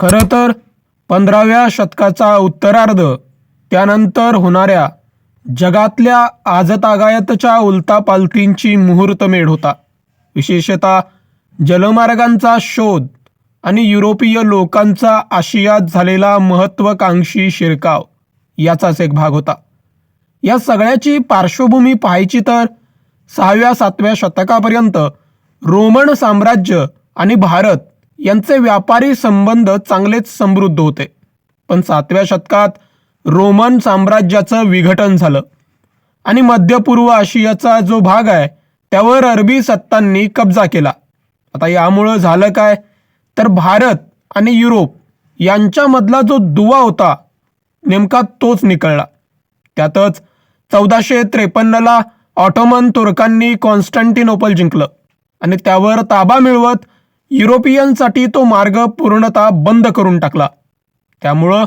खरं तर पंधराव्या शतकाचा उत्तरार्ध त्यानंतर होणाऱ्या जगातल्या आजतागायतच्या उलतापालतींची मुहूर्तमेढ होता. विशेषतः जलमार्गांचा शोध आणि युरोपीय लोकांचा आशियात झालेला महत्त्वाकांक्षी शिरकाव याचाच एक भाग होता. या सगळ्याची पार्श्वभूमी पाहायची तर सहाव्या सातव्या शतकापर्यंत रोमन साम्राज्य आणि भारत यांचे व्यापारी संबंध चांगलेच समृद्ध होते. पण सातव्या शतकात रोमन साम्राज्याचं विघटन झालं. आणि मध्य पूर्व आशियाचा जो भाग आहे त्यावर अरबी सत्तांनी कब्जा केला. आता यामुळं झालं काय? तर भारत आणि युरोप यांच्यामधला जो दुवा होता नेमका तोच निकळला. त्यातच चौदाशे त्रेपन्नला ऑटोमन तुर्कांनी कॉन्स्टंटिनोपल जिंकलं. आणि त्यावर ताबा मिळवत युरोपियनसाठी तो मार्ग पूर्णतः बंद करून टाकला. त्यामुळं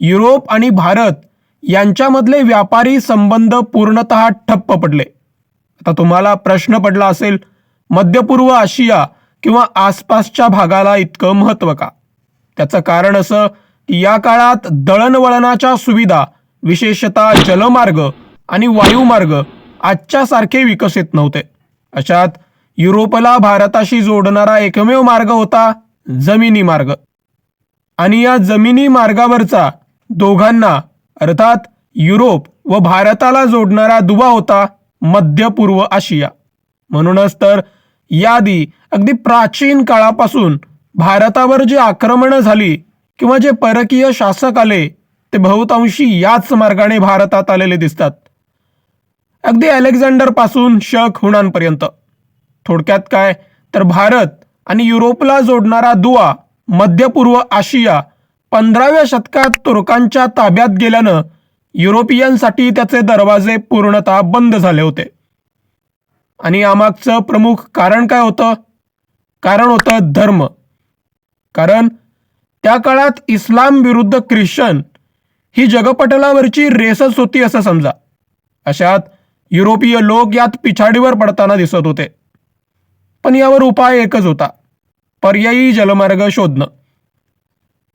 युरोप आणि भारत यांच्यामधले व्यापारी संबंध पूर्णतः ठप्प पडले. आता तुम्हाला प्रश्न पडला असेल मध्य पूर्व आशिया किंवा आसपासच्या भागाला इतकं महत्त्व का? त्याचं कारण असं की या काळात दळणवळणाच्या सुविधा विशेषतः जलमार्ग आणि वायुमार्ग आजच्यासारखे विकसित नव्हते. अशात युरोपला भारताशी जोडणारा एकमेव मार्ग होता जमिनी मार्ग. आणि या जमिनी मार्गावरचा दोघांना अर्थात युरोप व भारताला जोडणारा दुवा होता मध्य पूर्व आशिया. म्हणूनच तर यादी अगदी प्राचीन काळापासून भारतावर जी आक्रमणं झाली किंवा जे परकीय शासक आले ते बहुतांशी याच मार्गाने भारतात आलेले दिसतात. अगदी अलेक्झांडरपासून शक हुणांपर्यंत. थोडक्यात काय? तर भारत आणि युरोपला जोडणारा दुवा मध्य पूर्व आशिया पंधराव्या शतकात तुर्कांच्या ताब्यात गेल्यानं युरोपियनसाठी त्याचे दरवाजे पूर्णतः बंद झाले होते. आणि यामागचं प्रमुख कारण काय होतं? कारण होतं धर्म. कारण त्या काळात इस्लाम विरुद्ध ख्रिश्चन ही जगपटलावरची रेसच होती असं समजा. अशात युरोपीय लोक यात पिछाडीवर पडताना दिसत होते. पण यावर उपाय एकच होता. पर्यायी जलमार्ग शोधणं.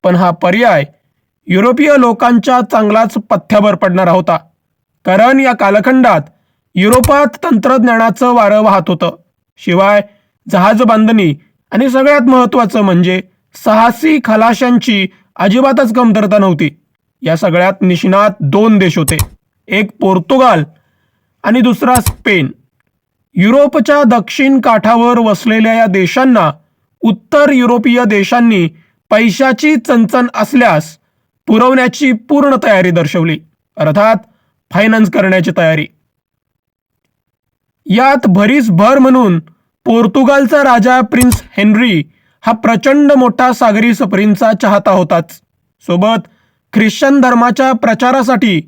पण हा पर्याय युरोपीय लोकांच्या चांगलाच पथ्यावर पडणारा होता. कारण या कालखंडात युरोपात तंत्रज्ञानाचं वारं वाहत होतं. शिवाय जहाज बांधणी आणि सगळ्यात महत्त्वाचं म्हणजे साहसी खलाशांची अजिबातच कमतरता नव्हती. या सगळ्यात निष्णात दोन देश होते. एक पोर्तुगाल आणि दुसरा स्पेन. युरोपच्या दक्षिण काठावर वसलेल्या या देशांना उत्तर युरोपीय देशांनी पैशाची चणचण असल्यास पुरवण्याची पूर्ण तयारी दर्शवली. अर्थात फायनान्स करण्याची तयारी. यात भरीस भर म्हणून पोर्तुगालचा राजा प्रिन्स हेनरी हा प्रचंड मोठा सागरी सफरींचा चाहता होताच. सोबत ख्रिश्चन धर्माच्या प्रचारासाठी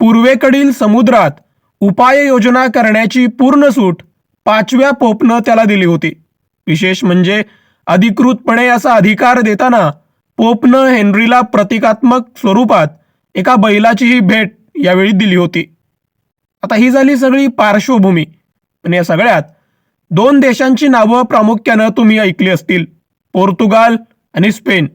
पूर्वेकडील समुद्रात उपाययोजना करण्याची पूर्ण सूट पाचव्या पोपनं त्याला दिली होती. विशेष म्हणजे अधिकृतपणे असा अधिकार देताना पोपनं हेनरीला प्रतिकात्मक स्वरूपात एका बैलाचीही भेट यावेळी दिली होती. आता ही झाली सगळी पार्श्वभूमी. पण या सगळ्यात दोन देशांची नावं प्रामुख्यानं तुम्ही ऐकली असतील. पोर्तुगाल आणि स्पेन.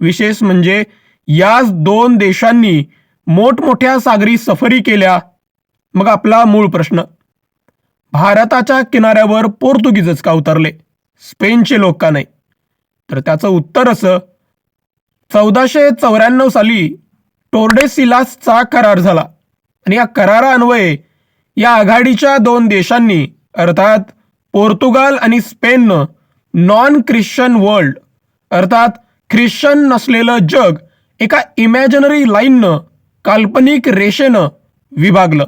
विशेष म्हणजे याच दोन देशांनी मोठमोठ्या सागरी सफरी केल्या मग आपला मूळ प्रश्न. भारताच्या किनाऱ्यावर पोर्तुगीजच का उतरले? स्पेनचे लोक का नाही? तर त्याचं उत्तर असं चौदाशे चौऱ्याण्णव साली टोर्डेसिलासचा करार झाला. आणि या करारान्वये या आघाडीच्या दोन देशांनी अर्थात पोर्तुगाल आणि स्पेननं नॉन ख्रिश्चन वर्ल्ड अर्थात ख्रिश्चन नसलेलं जग एका इमॅजिनरी लाईननं काल्पनिक रेषेनं विभागलं.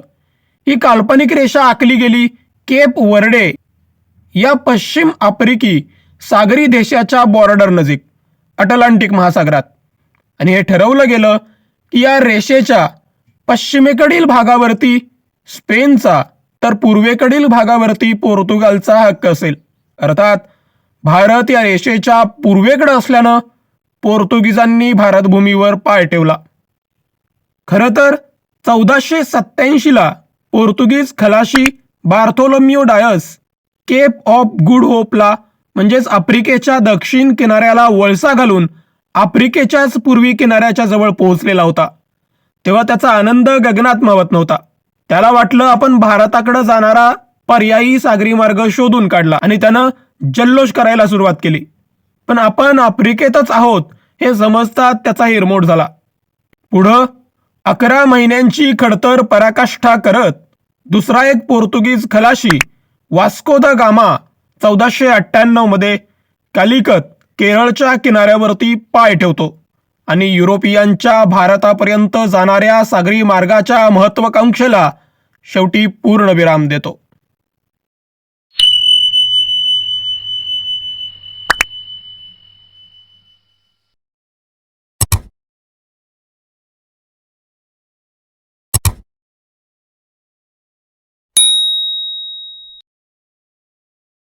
ही काल्पनिक रेषा आखली गेली केप वर्डे. या पश्चिम आफ्रिकी सागरी देशाच्या बॉर्डर नजीक अटलांटिक महासागरात. आणि हे ठरवलं गेलं की या रेषेच्या पश्चिमेकडील भागावरती स्पेनचा तर पूर्वेकडील भागावरती पोर्तुगालचा हक्क असेल. अर्थात भारत या रेषेच्या पूर्वेकडे असल्यानं पोर्तुगीजांनी भारतभूमीवर पाय ठेवला. खरं तर चौदाशे सत्याऐंशीला पोर्तुगीज खलाशी Bartolomeu Dias cape of good होपला म्हणजेच आफ्रिकेच्या दक्षिण किनाऱ्याला वळसा घालून आफ्रिकेच्याच पूर्वी किनाऱ्याच्या जवळ पोहोचलेला होता. तेव्हा त्याचा आनंद गगनात मावत नव्हता. त्याला वाटलं आपण भारताकडे जाणारा पर्यायी सागरी मार्ग शोधून काढला आणि त्यानं जल्लोष करायला सुरुवात केली. पण आपण आफ्रिकेतच आहोत हे समजतात त्याचा हिरमोड झाला. पुढं अकरा महिन्यांची खडतर पराकाष्ठा करत दुसरा एक पोर्तुगीज खलाशी वास्को द गामा चौदाशे अठ्ठ्याण्णवमध्ये कालिकत केरळच्या किनाऱ्यावरती पाय ठेवतो आणि युरोपियांच्या भारतापर्यंत जाणाऱ्या सागरी मार्गाच्या महत्त्वाकांक्षेला शेवटी पूर्णविराम देतो.